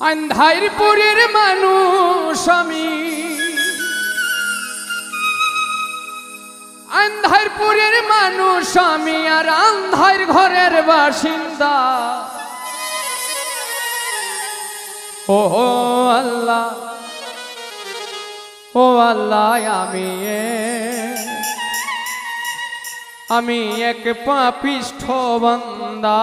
আন্ধাইরপুরের মানুষ আমি। আন্ধাইরপুরের মানুষ আমি আর আন্ধার ঘরের বাসিন্দা। ও আল্লাহ ও আল্লাহ, আমি আমি এক পাপিষ্ঠ বান্দা।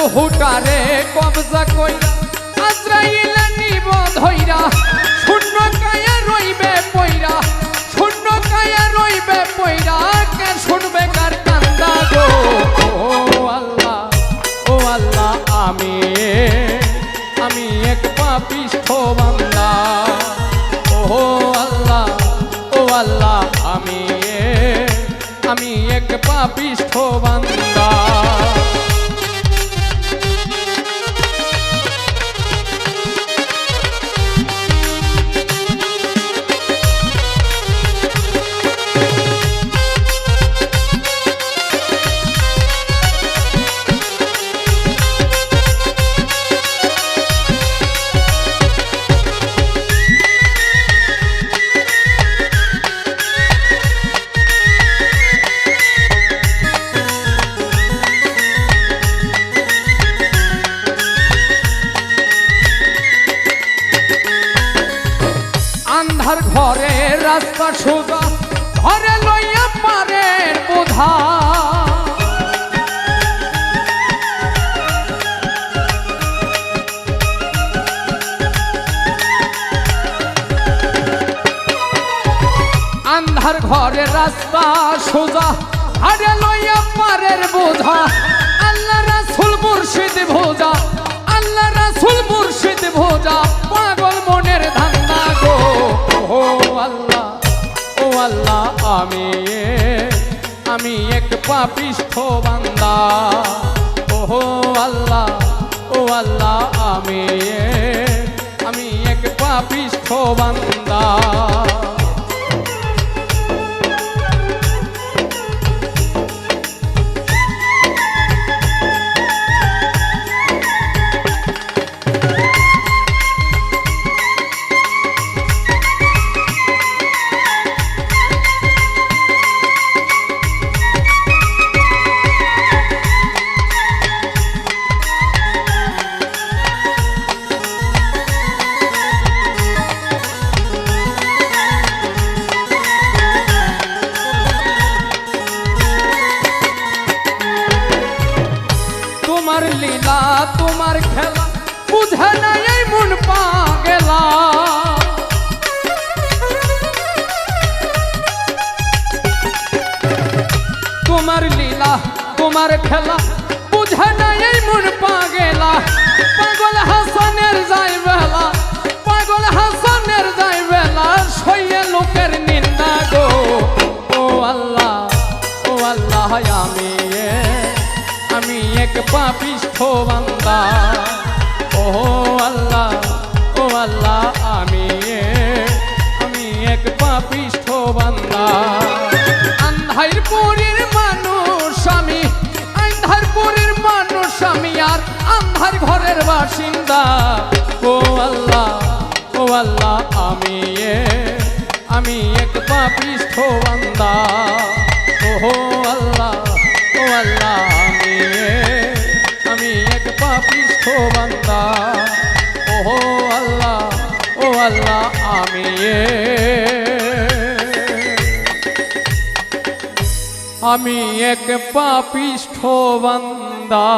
রুহুটারে কবজা কইরা আজরাইল নিব শূন্য কায়া রইবে পইরা শূন্য কায়া রইবে পইরা কে শুনবে, কার কান্দা গো? ও আল্লাহ ও আল্লাহ, আমি আমি এক পাপিষ্ঠ বান্দা। ও আল্লাহ ও আল্লাহ, আমি আমি এক পাপিষ্ঠ বান্দা। আন্ধার ঘরে রাস্তা সোজা, আরে লইয়া পারের বোঝা। আল্লাহ রাসুল মুর্শিদ ভোজা, আল্লাহ রাসুল মুর্শিদ ভোজা। পাগল মনের ধান্দা গো, ও আল্লাহ ও আল্লাহ, আমি আমি এক পাপিষ্ঠ বান্দা। ও আল্লাহ ও আল্লাহ, আমি আমি এক পাপিষ্ঠ বান্দা। তোমার খেলা বুঝে নাই এই মন পা গেলা। তোমার লীলা, তোমার খেলা বুঝে না, এই মন পাগেলা পাগল হাসানের যাই বেলা, পাগল হাসানের যাই বেলা, সইয়ে লোকের নিন্দা গো। ও আল্লাহ ও আল্লাহ আমি আমি এক পাপিষ্ঠ বান্দা ও আল্লাহ ও আল্লাহ, আমি আমি এক পাপিষ্ঠ বান্দা। আন্ধার পুরীর মানুষ আমি, আন্ধার পুরীর মানুষ আমি আর আন্ধার ঘরের বাসিন্দা। ও আল্লাহ ও আল্লাহ, আমি আমি এক পাপিষ্ঠ বান্দা। ও আল্লাহ ও আল্লাহ ও আল্লাহ ও আল্লাহ আমি আমি এক পাপিষ্ঠ বান্দা।